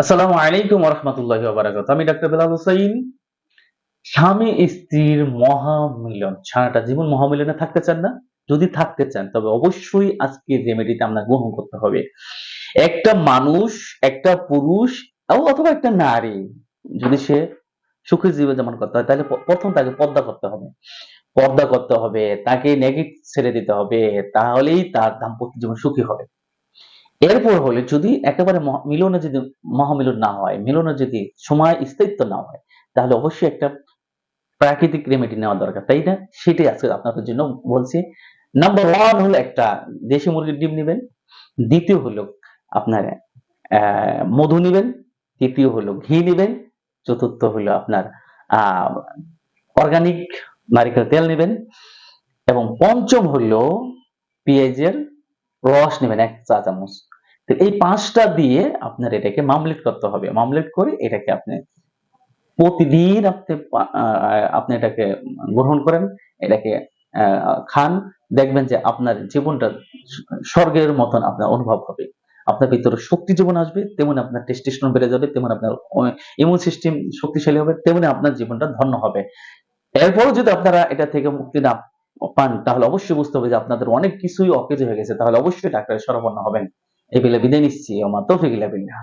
আসসালামু আলাইকুম রহমতুল্লাহ বারাকাত আমি ডাক্তার বেলাল হোসাইন স্বামী স্ত্রীর মহামিলন। সারাটা জীবন মহামিলনে থাকতে চান না? যদি থাকতে চান, তবে অবশ্যই আজকে রেমেডিটা আপনার গ্রহণ করতে হবে। একটা মানুষ, একটা পুরুষ অথবা একটা নারী, যদি সে সুখী জীবন যেমন করতে হয়, তাহলে প্রথম তাকে পর্দা করতে হবে। পর্দা করতে হবে, তাকে নেগেটিভ ছেড়ে দিতে হবে, তাহলেই তার দাম্পত্য জীবন সুখী হবে। এরপর হলে যদি একেবারে মিলনে যদি মহামিলন না হয়, মিলনে যদি সময় স্থায়িত্ব না হয়, তাহলে অবশ্যই একটা প্রাকৃতিক রেমেডি নেওয়া দরকার, তাই না? সেটাই আজকে আপনাদের জন্য বলছি। নাম্বার ওয়ান হলো একটা দেশি মুরগির ডিম নেবেন, দ্বিতীয় হলো আপনার মধু নেবেন, তৃতীয় হলো ঘি নেবেন, চতুর্থ হলো আপনার অর্গানিক নারিকেল তেল নেবেন এবং পঞ্চম হলো পেঁয়াজের রস নেবেন, এক চা চামচ তো এই পাঁচটা দিয়ে আপনার এটাকে মামলেট করতে হবে। মামলেট করে এটাকে আপনি প্রতিদিন আপনি আপনি এটাকে গ্রহণ করেন, এটাকে খান, দেখবেন যে আপনার জীবনটা স্বর্গের মতন আপনার অনুভব হবে। আপনার ভিতরে শক্তি জীবন আসবে, তেমন আপনার টেস্টিস্টন বেড়ে যাবে, তেমন আপনার ইমিউন সিস্টেম শক্তিশালী হবে, তেমনি আপনার জীবনটা ধন্য হবে। এরপরও যদি আপনারা এটা থেকে মুক্তি না পান, তাহলে অবশ্যই বুঝতে হবে যে আপনাদের অনেক কিছুই অকেজ হয়ে গেছে, তাহলে অবশ্যই ডাক্তারের শরণাপন্ন হবেন এই বেলা বিদায় নিচ্ছি আমার তৌফিক ইল্লা বিল্লাহ।